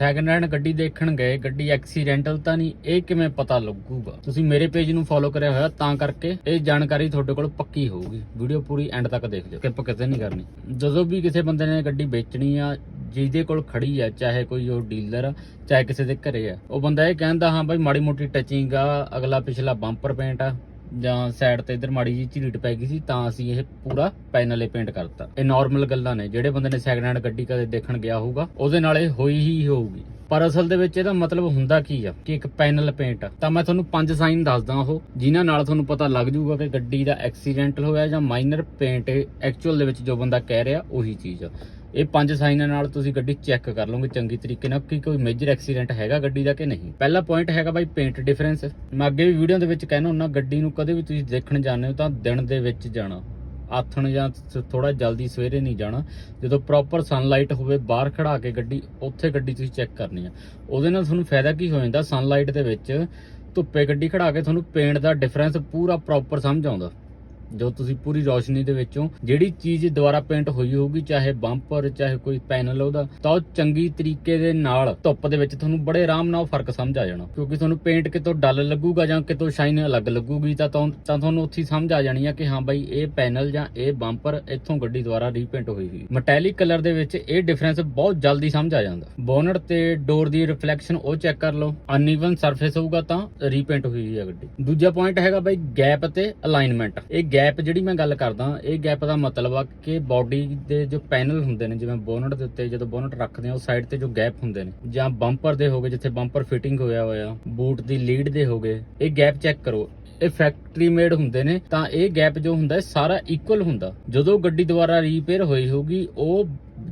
Second hand ਗੱਡੀ ਦੇਖਣ ਗਏ, ਗੱਡੀ ਐਕਸੀਡੈਂਟਲ ਤਾਂ ਨਹੀਂ, ਇਹ ਕਿਵੇਂ ਪਤਾ ਲੱਗੂਗਾ? ਤੁਸੀਂ ਮੇਰੇ ਪੇਜ ਨੂੰ ਫੋਲੋ ਕਰਿਆ ਹੋਇਆ, ਤਾਂ ਕਰਕੇ ਇਹ ਜਾਣਕਾਰੀ ਤੁਹਾਡੇ ਕੋਲ ਪੱਕੀ ਹੋਊਗੀ। ਵੀਡੀਓ ਪੂਰੀ ਐਂਡ ਤੱਕ ਦੇਖ ਲਿਓ। ਕਿਪ ਕਿਤੇ ਨਹੀਂ ਕਰਨੀ। ਜਦੋਂ ਵੀ ਕਿਸੇ ਬੰਦੇ ਨੇ ਗੱਡੀ ਵੇਚਣੀ ਆ, ਜਿਹਦੇ ਕੋਲ ਖੜੀ ਆ, ਚਾਹੇ ਕੋਈ ਉਹ ਡੀਲਰ ਆ, ਚਾਹੇ ਕਿਸੇ ਦੇ ਘਰੇ ਆ, ਉਹ ਬੰਦਾ ਇਹ ਕਹਿੰਦਾ, ਹਾਂ ਬਾਈ, ਮਾੜੀ ਮੋਟੀ ਟੱਚਿੰਗ ਆ ਅਗਲਾ ਪਿਛਲਾ ਬੰਪਰ ਪੇਂਟ ਆ। ਜਾਂ ਸਾਈਡ ਤੇ ਇਧਰ ਮਾੜੀ ਜੀ ਝੀਟ ਪੈ ਗਈ ਸੀ, ਤਾਂ ਅਸੀਂ ਇਹ ਪੂਰਾ ਪੈਨਲ ਪੇਂਟ ਕਰਤਾ। ਇਹ ਨਾਰਮਲ ਗੱਲਾਂ ਨੇ, ਜਿਹੜੇ ਬੰਦੇ ਨੇ ਸੈਕੰਡ ਹੈਂਡ ਗੱਡੀ ਕਦੇ ਦੇਖਣ ਗਿਆ ਹੋਊਗਾ, ਉਹਦੇ ਨਾਲ ਇਹ ਹੋਈ ਹੀ ਹੋਊਗੀ। ਪਰ ਅਸਲ ਦੇ ਵਿੱਚ ਇਹਦਾ ਮਤਲਬ ਹੁੰਦਾ ਕੀ ਆ, ਕਿ ਇੱਕ ਪੈਨਲ ਪੇਂਟ ਤਾਂ ਮੈਂ ਤੁਹਾਨੂੰ ਪੰਜ ਸਾਈਨ ਦੱਸਦਾ ਉਹ, ਜਿਨ੍ਹਾਂ ਨਾਲ ਤੁਹਾਨੂੰ ਪਤਾ ਲੱਗ ਜਾਊਗਾ ਕਿ ਗੱਡੀ ਦਾ ਐਕਸੀਡੈਂਟਲ ਹੋਇਆ ਜਾਂ ਮਾਈਨਰ ਪੇਂਟ ਐਕਚੁਅਲ ਦੇ ਵਿੱਚ ਜੋ ਬੰਦਾ ਕਹਿ ਰਿਹਾ, ਉਹੀ ਚੀਜ਼ ਆ। ਇਹ ਪੰਜ ਸਾਈਨਾਂ ਨਾਲ ਤੁਸੀਂ ਗੱਡੀ ਚੈੱਕ ਕਰ ਲਓਗੇ ਚੰਗੀ ਤਰੀਕੇ ਨਾਲ ਕਿ ਕੋਈ ਮੇਜਰ ਐਕਸੀਡੈਂਟ ਹੈਗਾ ਗੱਡੀ ਦਾ ਕਿ ਨਹੀਂ। ਪਹਿਲਾ ਪੁਆਇੰਟ ਹੈਗਾ ਬਾਈ ਪੇਂਟ ਡਿਫਰੈਂਸ ਮੈਂ ਅੱਗੇ ਵੀ ਵੀਡੀਓ ਦੇ ਵਿੱਚ ਕਹਿਣਾ ਹੁੰਦਾ, ਗੱਡੀ ਨੂੰ ਕਦੇ ਵੀ ਤੁਸੀਂ ਦੇਖਣ ਜਾਂਦੇ ਹੋ ਤਾਂ ਦਿਨ ਦੇ ਵਿੱਚ ਜਾਣਾ। ਆਥਣ ਜਾਂ ਥੋੜਾ ਜਲਦੀ ਸਵੇਰੇ ਨਹੀਂ ਜਾਣਾ। ਜਦੋਂ ਪ੍ਰੋਪਰ ਸਨਲਾਈਟ ਹੋਵੇ, ਬਾਹਰ ਖੜਾ ਕੇ ਗੱਡੀ, ਉੱਥੇ ਗੱਡੀ ਤੁਸੀਂ ਚੈੱਕ ਕਰਨੀ ਆ। ਉਹਦੇ ਨਾਲ ਤੁਹਾਨੂੰ ਫਾਇਦਾ ਕੀ ਹੋ ਜਾਂਦਾ ਸਨਲਾਈਟ ਦੇ ਵਿੱਚ ਧੁੱਪੇ ਗੱਡੀ ਖੜਾ ਕੇ ਤੁਹਾਨੂੰ ਪੇਂਟ ਦਾ ਡਿਫਰੈਂਸ ਪੂਰਾ ਪ੍ਰੋਪਰ ਸਮਝ ਆਉਂਦਾ। ਜੋ ਤੁਸੀਂ ਪੂਰੀ ਰੋਸ਼ਨੀ ਦੇ ਵਿੱਚੋਂ ਜਿਹੜੀ ਚੀਜ਼ ਦੁਆਰਾ ਪੇਂਟ ਹੋਈ ਹੋਊਗੀ, ਚਾਹੇ ਬੰਪਰ ਚਾਹੇ ਕੋਈ ਪੈਨਲ ਉਹਦਾ, ਤਾਂ ਉਹ ਚੰਗੀ ਤਰੀਕੇ ਦੇ ਨਾਲ ਧੁੱਪ ਦੇ ਵਿੱਚ ਤੁਹਾਨੂੰ ਬੜੇ ਆਰਾਮ ਨਾਲ ਫ਼ਰਕ ਸਮਝ ਆ ਜਾਣਾ। ਕਿਉਂਕਿ ਤੁਹਾਨੂੰ ਪੇਂਟ ਕਿਤੋਂ ਡਲ ਲੱਗੂਗਾ ਜਾਂ ਕਿਤੋਂ ਸ਼ਾਈਨ ਅਲੱਗ ਲੱਗੂਗੀ, ਤਾਂ ਤਾਂ ਤੁਹਾਨੂੰ ਉੱਥੇ ਸਮਝ ਆ ਜਾਣੀ ਆ ਕਿ ਹਾਂ ਬਾਈ ਇਹ ਪੈਨਲ ਜਾਂ ਇਹ ਬੰਪਰ ਇੱਥੋਂ ਗੱਡੀ ਦੁਆਰਾ ਰੀਪੇਂਟ ਹੋਈ ਹੋਈ। ਮੈਟੈਲਿਕ ਕਲਰ ਦੇ ਵਿੱਚ ਇਹ ਡਿਫਰੈਂਸ ਬਹੁਤ ਜਲਦੀ ਸਮਝ ਆ ਜਾਂਦਾ। ਬੋਨਟ ਤੇ ਡੋਰ ਦੀ ਰਿਫਲੈਕਸ਼ਨ ਉਹ ਚੈੱਕ ਕਰ ਲਓ। ਅਨਈਵਨ ਸਰਫੇਸ ਹੋਊਗਾ ਤਾਂ ਰੀਪੇਂਟ ਹੋਈ ਹੋਈ ਹੈ ਗੱਡੀ। ਦੂਜਾ ਪੁਆਇੰਟ ਹੈਗਾ ਬਾਈ ਗੈਪ ਤੇ ਅਲਾਈਨਮੈਂਟ ਇਹ ਗੈਪ ਜਿਹੜੀ ਮੈਂ ਗੱਲ ਕਰਦਾ, ਇਹ ਗੈਪ ਦਾ ਮਤਲਬ ਆ ਕਿ ਬਾਡੀ ਦੇ ਜੋ ਪੈਨਲ ਹੁੰਦੇ ਨੇ, ਜਿਵੇਂ ਬੋਨਟ ਦੇ ਉੱਤੇ ਜਦੋਂ ਬੋਨਟ ਰੱਖਦੇ ਆ, ਉਹ ਸਾਈਡ ਤੇ ਜੋ ਗੈਪ ਹੁੰਦੇ ਨੇ, ਜਾਂ ਬੰਪਰ ਦੇ ਹੋਗੇ ਜਿੱਥੇ ਬੰਪਰ ਫਿਟਿੰਗ ਹੋਇਆ ਹੋਇਆ ਬੂਟ ਦੀ ਲੀਡ ਦੇ ਹੋਗੇ ਇਹ ਗੈਪ ਚੈੱਕ ਕਰੋ। ਇਹ ਫੈਕਟਰੀ ਮੇਡ ਹੁੰਦੇ ਨੇ, ਤਾਂ ਇਹ ਗੈਪ ਜੋ ਹੁੰਦਾ ਸਾਰਾ ਇਕੁਅਲ ਹੁੰਦਾ। ਜਦੋਂ ਗੱਡੀ ਦੁਆਰਾ ਰੀਪੇਅਰ ਹੋਈ ਹੋਊਗੀ, ਉਹ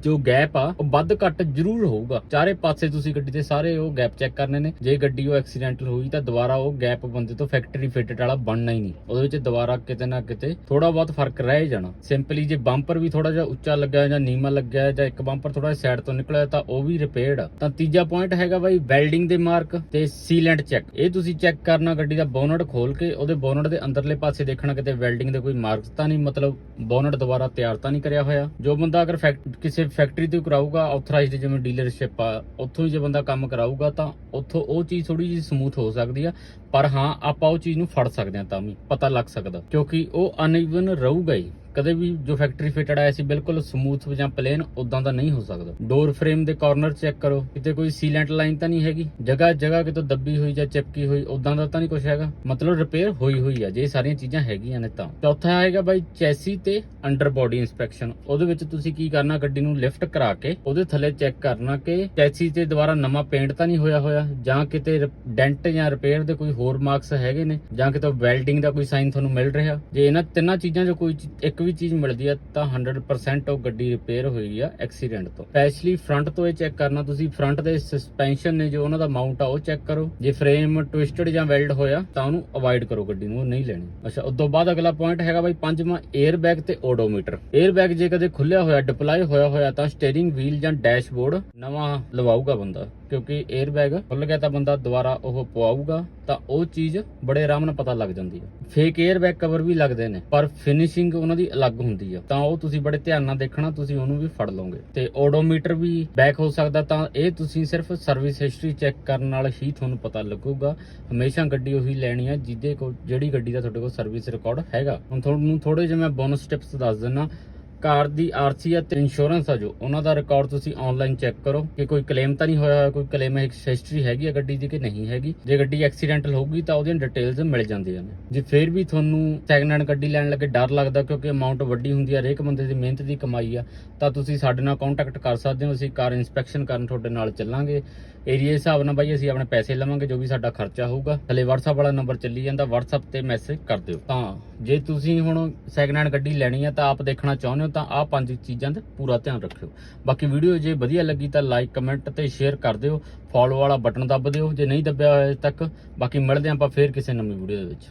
ਜੋ ਗੈਪ ਆ, ਉਹ ਵੱਧ ਘੱਟ ਜ਼ਰੂਰ ਹੋਊਗਾ। ਚਾਰੇ ਪਾਸੇ ਤੁਸੀਂ ਗੱਡੀ ਦੇ ਸਾਰੇ ਉਹ ਗੈਪ ਚੈੱਕ ਕਰਨੇ ਨੇ। ਜੇ ਗੱਡੀ ਉਹ ਐਕਸੀਡੈਂਟਲ ਹੋਈ ਤਾਂ ਦੁਬਾਰਾ ਉਹ ਗੈਪ ਬੰਦੇ ਤੋਂ ਫੈਕਟਰੀ ਫਿਟਡ ਵਾਲਾ ਬਣਨਾ ਹੀ ਨਹੀਂ। ਉਹਦੇ ਵਿੱਚ ਦੁਬਾਰਾ ਕਿਤੇ ਨਾ ਕਿਤੇ ਥੋੜਾ ਬਹੁਤ ਫ਼ਰਕ ਰਹਿ ਜਾਣਾ। ਸਿੰਪਲੀ ਜੇ ਬੰਪਰ ਵੀ ਥੋੜਾ ਜਿਹਾ ਉੱਚਾ ਲੱਗਿਆ ਜਾਂ ਨੀਮਾ ਲੱਗਿਆ ਜਾਂ ਇੱਕ ਬੰਪਰ ਥੋੜਾ ਸਾਈਡ ਤੋਂ ਨਿਕਲਿਆ ਤਾਂ ਉਹ ਵੀ ਰਿਪੇਅਰਡ ਆ। ਤਾਂ ਤੀਜਾ ਪੁਆਇੰਟ ਹੈਗਾ ਬਾਈ ਵੈਲਡਿੰਗ ਦੇ ਮਾਰਕ ਤੇ ਸੀਲੈਂਟ ਚੈੱਕ ਇਹ ਤੁਸੀਂ ਚੈੱਕ ਕਰਨਾ ਗੱਡੀ ਦਾ ਬੋਨਟ ਖੋਲ ਕੇ, ਉਹਦੇ ਬੋਨਟ ਦੇ ਅੰਦਰਲੇ ਪਾਸੇ ਦੇਖਣਾ ਕਿਤੇ ਵੈਲਡਿੰਗ ਦੇ ਕੋਈ ਮਾਰਕਸ ਤਾਂ ਨਹੀਂ, ਮਤਲਬ ਬੋਨਟ ਦੁਬਾਰਾ ਤਿਆਰ ਤਾਂ ਨਹੀਂ ਕਰਿਆ ਹੋਇਆ। ਜੋ ਬੰਦਾ ਅਗਰ ਫੈਕ- ਕਿਸੇ ਫੈਕਟਰੀ ਤੋਂ ਕਰਾਊਗਾ ਆਥੋਰਾਈਜ਼ਡ ਜਿਵੇਂ ਡੀਲਰਸ਼ਿਪ ਆ, ਉੱਥੋਂ ਹੀ ਜੇ ਬੰਦਾ ਕੰਮ ਕਰਾਊਗਾ ਤਾਂ ਉੱਥੋਂ ਉਹ ਚੀਜ਼ ਥੋੜੀ ਜਿਹੀ ਸਮੂਥ ਹੋ ਸਕਦੀ ਆ। ਪਰ ਹਾਂ, ਆਪਾਂ ਉਹ ਚੀਜ਼ ਨੂੰ ਫੜ ਸਕਦੇ ਹਾਂ ਤਾਂ ਵੀ, ਪਤਾ ਲੱਗ ਸਕਦਾ। ਕਿਉਂਕਿ ਉਹ ਅਨਈਵਨ ਰਹੂਗਾ ਹੀ। ਕਦੇ ਵੀ ਜੋ ਫੈਕਟਰੀ ਫਿਟਡ ਆਇਆ ਸੀ ਬਿਲਕੁਲ ਸਮੂਥ ਜਾਂ ਪਲੇਨ ਉਦਾਂ ਦਾ ਨਹੀਂ ਹੋ ਸਕਦਾ। ਡੋਰ ਫਰੇਮ ਦੇ ਕਾਰਨਰ ਚੈੱਕ ਕਰੋ। ਕਿਤੇ ਕੋਈ ਸੀਲੈਂਟ ਲਾਈਨ ਤਾਂ ਨਹੀਂ ਹੈਗੀ। ਜਗ੍ਹਾ ਜਗ੍ਹਾ ਕਿਤੋਂ ਦੱਬੀ ਹੋਈ ਜਾਂ ਚਿਪਕੀ ਹੋਈ ਉਦਾਂ ਦਾ ਤਾਂ ਨਹੀਂ ਕੁਝ ਹੈਗਾ। ਮਤਲਬ ਰਿਪੇਅਰ ਹੋਈ ਹੋਈ ਆ, ਜੇ ਸਾਰੀਆਂ ਚੀਜ਼ਾਂ ਹੈਗੀਆਂ ਨੇ ਤਾਂ। ਚੌਥਾ ਆਏਗਾ ਬਾਈ ਚੈਸੀ ਤੇ ਅੰਡਰ ਬੋਡੀ ਇਨਸਪੈਕਸ਼ਨ ਉਹਦੇ ਵਿੱਚ ਤੁਸੀਂ ਕੀ ਕਰਨਾ, ਗੱਡੀ ਨੂੰ ਲਿਫਟ ਕਰਾ ਕੇ, ਉਹਦੇ ਥੱਲੇ ਚੈੱਕ ਕਰਨਾ ਕਿ ਚੈਸੀ ਤੇ ਦੁਬਾਰਾ ਨਵਾਂ ਪੇਂਟ ਤਾਂ ਨਹੀਂ ਹੋਇਆ ਹੋਇਆ, ਜਾਂ ਕਿਤੇ ਡੈਂਟ ਜਾਂ ਰਿਪੇਅਰ ਦੇ ਕੋਈ ਹੋਰ ਮਾਰਕਸ ਹੈਗੇ ਨੇ, ਜਾਂ ਕਿਤੇ ਵੈਲਡਿੰਗ ਦਾ ਕੋਈ ਸਾਈਨ ਤੁਹਾਨੂੰ ਮਿਲ ਰਿਹਾ, ਜੇ ਇਹਨਾਂ ਤਿੰਨਾਂ ਚੀਜ਼ਾਂ ਚੋਂ ਕੋਈ ਇੱਕ ਵੀ ਚੀਜ਼ ਮਿਲਦੀ ਆ, ਤਾਂ 100% ਉਹ ਗੱਡੀ ਰਿਪੇਅਰ ਹੋਈ ਆ ਐਕਸੀਡੈਂਟ ਤੋਂ। ਸਪੈਸ਼ਲੀ ਫਰੰਟ ਤੋਂ ਇਹ ਚੈੱਕ ਕਰਨਾ, ਤੁਸੀਂ ਫਰੰਟ ਦੇ ਸਸਪੈਂਸ਼ਨ ਨੇ ਜੋ ਉਹਨਾਂ ਦਾ ਮਾਊਂਟ ਆ, ਉਹ ਚੈੱਕ ਕਰੋ। ਜੇ ਫਰੇਮ ਟਵਿਸਟਡ ਜਾਂ ਵੈਲਡ ਹੋਇਆ, ਤਾਂ ਉਹਨੂੰ ਅਵੋਇਡ ਕਰੋ ਗੱਡੀ ਨੂੰ, ਉਹ ਨਹੀਂ ਲੈਣੀ। ਅੱਛਾ, ਉਸ ਤੋਂ ਬਾਅਦ ਅਗਲਾ ਪੁਆਇੰਟ ਹੈਗਾ ਬਾਈ ਪੰਜਵਾਂ 에ਅਰ ਬੈਗ ਤੇ ਓਡੋਮੀਟਰ 에ਅਰ ਬੈਗ ਜੇ ਕਦੇ ਖੁੱਲਿਆ ਹੋਇਆ ਡਿਪਲਾਈ ਹੋਇਆ ਹੋਇਆ, ਤਾਂ ਸਟੀਅਰਿੰਗ ਵੀਲ ਜਾਂ ਡੈਸ਼ਬੋਰਡ ਨਵਾਂ ਲਵਾਊਗਾ ਬੰਦਾ। ਕਿਉਂਕਿ 에ਅਰ ਬੈਗ ਖੁੱਲ ਗਿਆ ਤਾਂ ਬੰਦਾ ਦੁਬਾਰਾ ਉਹ ਪਵਾਊਗਾ ਤਾਂ ਉਹ ਚੀਜ਼ ਬੜੇ ਆਰਾਮ ਨਾਲ ਪਤਾ ਲੱਗ ਜਾਂਦੀ ਹੈ। ਫੇਕ 에ਅਰ ਬੈਗ ਕਵਰ ਵੀ ਲੱਗਦੇ ਨੇ, ਪਰ ਫਿਨਿਸ਼ਿੰਗ ਉਹਨਾਂ ਦੀ ਅਲੱਗ ਹੁੰਦੀ ਹੈ ਤਾਂ ਉਹ ਤੁਸੀਂ ਬੜੇ ਧਿਆਨ ਨਾਲ ਦੇਖਣਾ, ਤੁਸੀਂ ਉਹਨੂੰ ਵੀ ਫੜ ਲਓਗੇ। ਤੇ ਓਡੋਮੀਟਰ ਵੀ ਬੈਕ ਹੋ ਸਕਦਾ, ਤਾਂ ਇਹ ਤੁਸੀਂ ਸਿਰਫ ਸਰਵਿਸ ਹਿਸਟਰੀ ਚੈੱਕ ਕਰਨ ਨਾਲ ਹੀ ਤੁਹਾਨੂੰ ਪਤਾ ਲੱਗੂਗਾ। ਹਮੇਸ਼ਾ ਗੱਡੀ ਉਹੀ ਲੈਣੀ ਹੈ ਜਿਹਦੇ ਕੋਲ, ਜਿਹੜੀ ਗੱਡੀ ਦਾ ਤੁਹਾਡੇ ਕੋਲ ਸਰਵਿਸ ਰਿਕਾਰਡ ਹੈਗਾ। ਹੁਣ ਤੁਹਾਨੂੰ ਥੋੜੇ ਜਿਹਾ ਮੈਂ ਬੋਨਸ ਟਿਪਸ ਦੱਸ ਦਿੰਨਾ ਕਾਰ ਦੀ ਆਰਸੀ ਆ ਤੇ ਇੰਸ਼ੋਰੈਂਸ ਆ ਜੋ, ਉਹਨਾਂ ਦਾ ਰਿਕਾਰਡ ਤੁਸੀਂ ਆਨਲਾਈਨ ਚੈੱਕ ਕਰੋ ਕਿ ਕੋਈ ਕਲੇਮ ਤਾਂ ਨਹੀਂ ਹੋਇਆ ਹੋਇਆ, ਕੋਈ ਕਲੇਮ ਹਿਸਟਰੀ ਹੈਗੀ ਆ ਗੱਡੀ ਦੀ ਕਿ ਨਹੀਂ ਹੈਗੀ। ਜੇ ਗੱਡੀ ਐਕਸੀਡੈਂਟਲ ਹੋਊਗੀ ਤਾਂ ਉਹਦੀਆਂ ਡਿਟੇਲਸ ਮਿਲ ਜਾਂਦੀਆਂ ਨੇ। ਜੇ ਫਿਰ ਵੀ ਤੁਹਾਨੂੰ ਸੈਕਿੰਡ ਹੈਂਡ ਗੱਡੀ ਲੈਣ ਲੱਗੇ ਡਰ ਲੱਗਦਾ ਕਿਉਂਕਿ ਅਮਾਉਂਟ ਵੱਡੀ ਹੁੰਦੀ ਹੈ ਹਰੇਕ ਬੰਦੇ ਦੀ ਮਿਹਨਤ ਦੀ ਕਮਾਈ ਆ, ਤਾਂ ਤੁਸੀਂ ਸਾਡੇ ਨਾਲ ਕੰਟੈਕਟ ਕਰ ਸਕਦੇ ਹੋ, ਅਸੀਂ ਕਾਰ ਇਨਸਪੈਕਸ਼ਨ ਕਰਨ ਤੁਹਾਡੇ ਨਾਲ ਚੱਲਾਂਗੇ। ਏਰੀਆ ਹਿਸਾਬ ਨਾਲ ਬਾਈ, ਅਸੀਂ ਆਪਣੇ ਪੈਸੇ ਲਵਾਂਗੇ, ਜੋ ਵੀ ਸਾਡਾ ਖਰਚਾ ਹੋਊਗਾ। ਥੱਲੇ WhatsApp ਵਾਲਾ ਨੰਬਰ ਚੱਲੀ ਜਾਂਦਾ, WhatsApp ਤੇ ਮੈਸੇਜ ਕਰ ਦਿਓ। ਤਾਂ ਜੇ ਤੁਸੀਂ ਹੁਣ ਸੈਕਿੰਡ ਹੈਂਡ ਗੱਡੀ ਲੈਣੀ ਆ, ਤਾਂ ਆਪ ਦੇਖਣਾ ਚਾਹੁੰਦੇ ਹੋ ਤਾਂ ਆਹ ਪੰਜ ਚੀਜ਼ਾਂ ਦਾ ਪੂਰਾ ਧਿਆਨ ਰੱਖਿਓ। ਬਾਕੀ ਵੀਡੀਓ ਜੇ ਵਧੀਆ ਲੱਗੀ ਤਾਂ ਲਾਈਕ ਕਮੈਂਟ ਤੇ ਸ਼ੇਅਰ ਕਰ ਦਿਓ। ਫੋਲੋ ਵਾਲਾ ਬਟਨ ਦੱਬ ਦਿਓ। ਜੇ ਨਹੀਂ ਦੱਬਿਆ ਹੋਇਆ ਅਜੇ ਤੱਕ, ਬਾਕੀ ਮਿਲਦੇ ਹਾਂ ਆਪਾਂ ਫੇਰ ਕਿਸੇ ਨਵੀਂ ਵੀਡੀਓ ਦੇ ਵਿੱਚ।